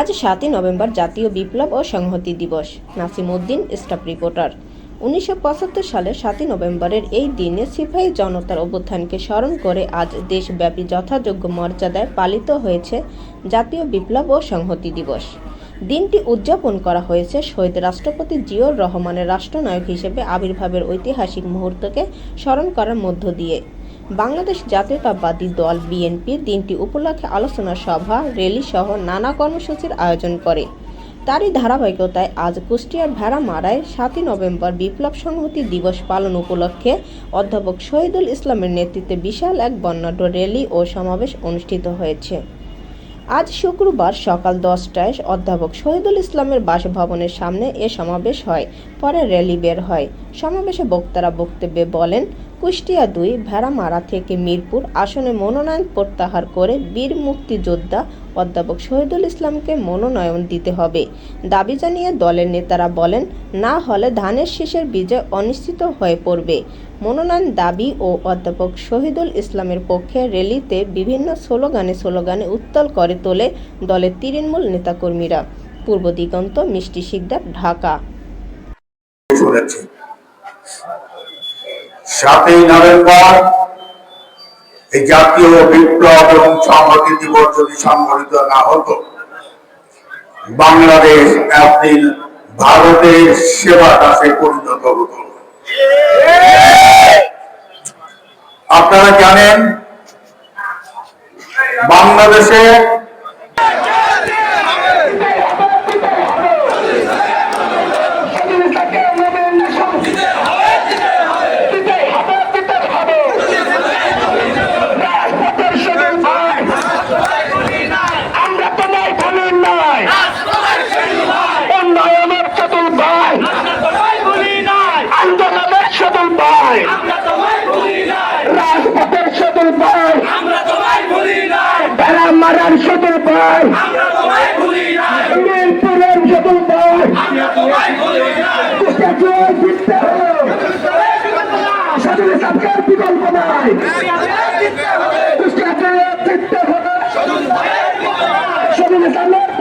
আজ সাতই নভেম্বর জাতীয় বিপ্লব ও সংহতি দিবস। Nasim Uddin, staff reporter. উনিশশো পঁচাত্তর সালের সাতই নভেম্বরের এই দিনে সিপাহী জনতার অভ্যুত্থানকে স্মরণ করে আজ দেশব্যাপী যথাযোগ্য মর্যাদায় পালিত হয়েছে জাতীয় বিপ্লব ও সংহতি দিবস। দিনটি উদযাপন করা হয়েছে শহীদ রাষ্ট্রপতি জিয়র রহমানের রাষ্ট্রনায়ক হিসেবে আবির্ভাবের ঐতিহাসিক মুহূর্তকে স্মরণ করার মধ্য দিয়ে। বাংলাদেশ জাতীয়তাবাদী দল বিএনপি দিনটি উপলক্ষে আলোচনা সভা, র্যালি সহ নানা কর্মসূচির আয়োজন করে। তারই ধারাবাহিকতায় আজ কুষ্টিয়ার ভেড়ামারায় সাতই নভেম্বর বিপ্লব সংহতি দিবস পালন উপলক্ষে অধ্যাপক শহীদুল ইসলামের নেতৃত্বে বিশাল এক বর্ণাঢ্য র্যালি ও সমাবেশ অনুষ্ঠিত হয়েছে। আজ শুক্রবার সকাল দশটায় অধ্যাপক শহীদুল ইসলামের বাসভবনের সামনে এ সমাবেশ হয়। পরে র্যালি বের হয়। সমাবেশে বক্তারা বক্তব্যে বলেন কুষ্টিয়া দুই, ভেড়ামারা থেকে মিরপুর আসনে মনোনয়ন প্রত্যাহার করে বীর মুক্তিযোদ্ধা অধ্যাপক শহীদুল ইসলামকে মনোনয়ন দিতে হবে। দাবি জানিয়ে দলের নেতারা বলেন, না হলে ধানের শীষের বিজয় অনিশ্চিত হয়ে পড়বে। মনোনয়ন দাবি ও অধ্যাপক শহীদুল ইসলামের পক্ষে র্যালিতে বিভিন্ন স্লোগানে স্লোগানে উত্তল করে তোলে দলের তৃণমূল নেতাকর্মীরা। পূর্ব দিগন্ত মিষ্টি শিকদার, ঢাকা। সাতই নভেম্বর এই জাতীয় বিপ্লব এবং সংহতি দিবস যদি সংগঠিত না হতো, বাংলাদেশ একদিন ভারতের সেবা দাসে পরিণত হতো। আপনারা জানেন, বাংলাদেশে ভাই রাজপথের চতুল ভাই বেড়া মারার চতুল ভাই মিরপুরের জিততে হলো স্বাধীন সরকার বিকল্প নাই। স্বাধীন সরকার